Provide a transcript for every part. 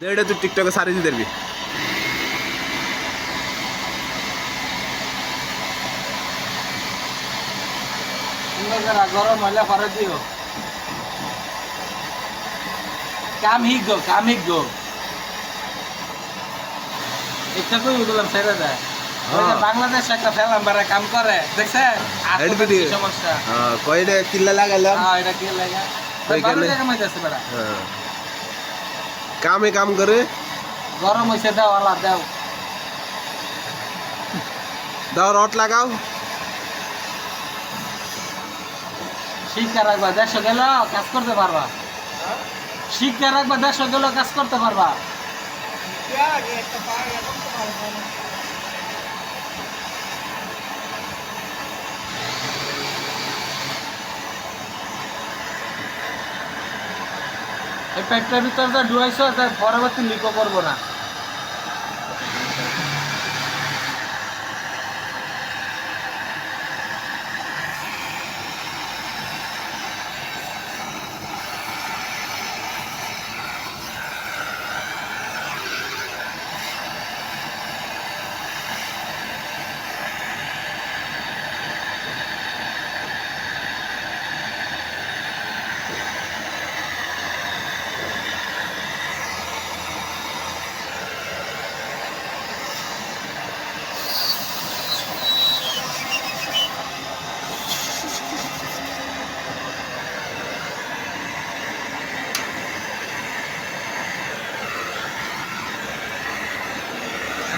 এটা তুই টিকটকে সারি দিতে পারবি সুন্দর করে গরম হলে পরে দিও। কাম হিক গো কাম হিক গো। এটা কই বললাম ছেড়ে দেয় ওই যে হ্যাঁ। বাংলাদেশে একটা ফেলাম বারে কাম করে দেখছে। সমস্যা। হ্যাঁ কয়টা কিল্লা লাগাইলাম? হ্যাঁ এটা কি লাগা বেড়া। হ্যাঁ। কামে কাম করে। গরম হয়েছে দাও আল্লাহ দাও। দাও রড লাগাও। শিক্ষা রাখবা দেশ গেল কাজ করতে পারবা। শিক্ষা রাখবা দেশ গেল কাজ করতে পারবা। এই পেটটার ভিতরে ডুয়াইছো তার পরবর্তী লিকো করব না।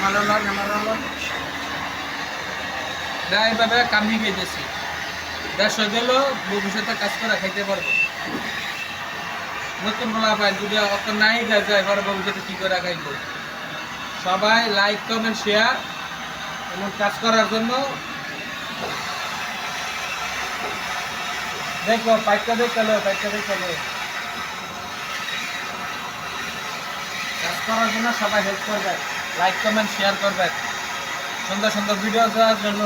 নামারলন নামারলন না এইভাবে কামি গেছি দেশ হয়ে গেল ভবিষ্যতে কাজ করে খাইতে পারব নতুন বলা পাই, যদি অত নাই যায় পরে ভবিষ্যতে কি করে খাইব। সবাই লাইক কমেন্ট শেয়ার এবং কাজ করার জন্য দেখো পাইকটা দেখল পাইকটা দেখল কাজ করার জন্য সবাই হেল্প করবে লাইক কমেন্ট শেয়ার করবে সুন্দর সুন্দর ভিডিও দেওয়ার জন্য।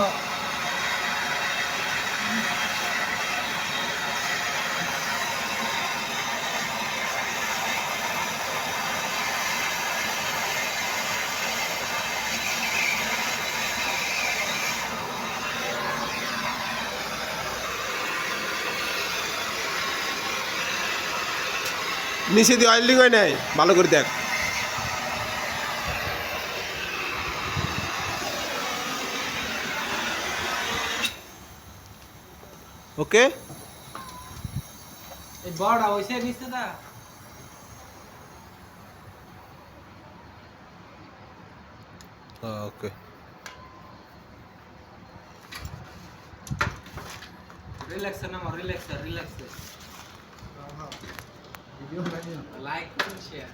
নিচে দিয়ে অয়েলিং হয় নাই? ভালো করে দেখ। ওকে? এই বড়টা হয়েছে নিচে দা ওকে। রিল্যাক্স না রিল্যাক্স রিল্যাক্স লাইক শেয়ার